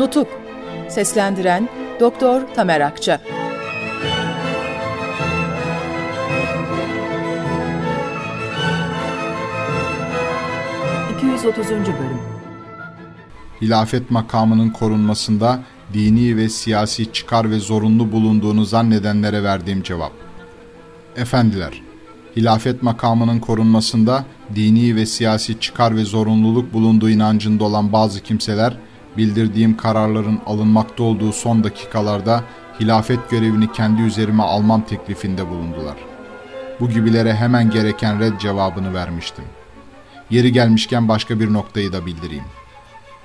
Nutuk Seslendiren Doktor Tamer Akça ...230. Bölüm hilafet makamının korunmasında dini ve siyasi çıkar ve zorunlu bulunduğunu zannedenlere verdiğim cevap. Efendiler, hilafet makamının korunmasında dini ve siyasi çıkar ve zorunluluk bulunduğu inancında olan bazı kimseler, bildirdiğim kararların alınmakta olduğu son dakikalarda hilafet görevini kendi üzerime almam teklifinde bulundular. Bu gibilere hemen gereken red cevabını vermiştim. Yeri gelmişken başka bir noktayı da bildireyim.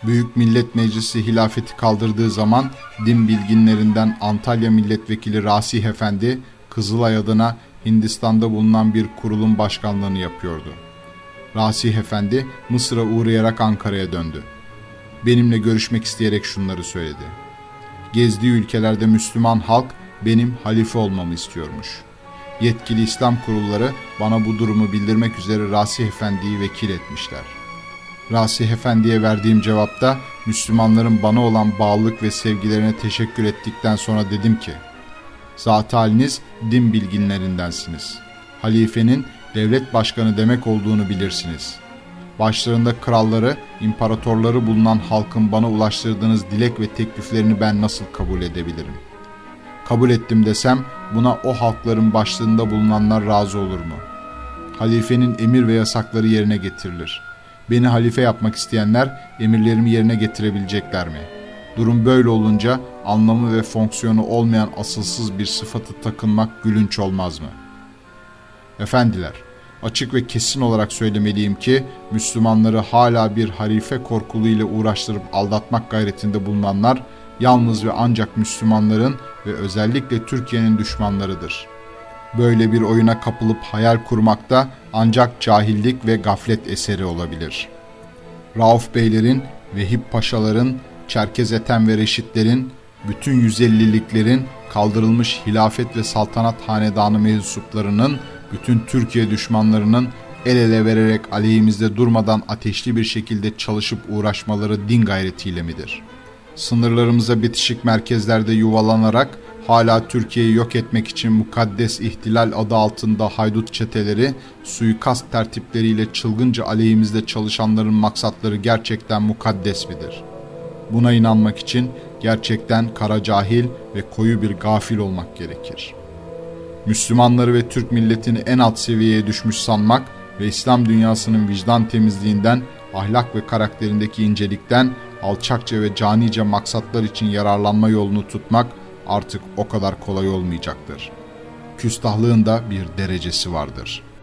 Büyük Millet Meclisi hilafeti kaldırdığı zaman din bilginlerinden Antalya Milletvekili Rasih Efendi Kızılay adına Hindistan'da bulunan bir kurulun başkanlığını yapıyordu. Rasih Efendi Mısır'a uğrayarak Ankara'ya döndü. Benimle görüşmek isteyerek şunları söyledi. Gezdiği ülkelerde Müslüman halk benim halife olmamı istiyormuş. Yetkili İslam kurulları bana bu durumu bildirmek üzere Rasih Efendi'yi vekil etmişler. Rasih Efendi'ye verdiğim cevapta Müslümanların bana olan bağlılık ve sevgilerine teşekkür ettikten sonra dedim ki, Zat haliniz din bilginlerindensiniz. Halifenin devlet başkanı demek olduğunu bilirsiniz. Başlarında kralları, imparatorları bulunan halkın bana ulaştırdığınız dilek ve tekliflerini ben nasıl kabul edebilirim? Kabul ettim desem buna o halkların başlığında bulunanlar razı olur mu? Halifenin emir ve yasakları yerine getirilir.'' Beni halife yapmak isteyenler emirlerimi yerine getirebilecekler mi? Durum böyle olunca anlamı ve fonksiyonu olmayan asılsız bir sıfatı takınmak gülünç olmaz mı? Efendiler, açık ve kesin olarak söylemeliyim ki Müslümanları hala bir halife korkuluyla uğraştırıp aldatmak gayretinde bulunanlar yalnız ve ancak Müslümanların ve özellikle Türkiye'nin düşmanlarıdır.'' böyle bir oyuna kapılıp hayal kurmakta ancak cahillik ve gaflet eseri olabilir. Rauf Beylerin, Vehip Paşaların, Çerkez Ethem ve Reşitlerin, bütün 150'liklerin kaldırılmış hilafet ve saltanat hanedanı mensuplarının, bütün Türkiye düşmanlarının el ele vererek aleyhimizde durmadan ateşli bir şekilde çalışıp uğraşmaları din gayretiyle midir? Sınırlarımıza bitişik merkezlerde yuvalanarak hala Türkiye'yi yok etmek için mukaddes ihtilal adı altında haydut çeteleri, suikast tertipleriyle çılgınca aleyhimizde çalışanların maksatları gerçekten mukaddes midir? Buna inanmak için gerçekten kara cahil ve koyu bir gafil olmak gerekir. Müslümanları ve Türk milletini en alt seviyeye düşmüş sanmak ve İslam dünyasının vicdan temizliğinden, ahlak ve karakterindeki incelikten, alçakça ve canice maksatlar için yararlanma yolunu tutmak artık o kadar kolay olmayacaktır. Küstahlığın da bir derecesi vardır.''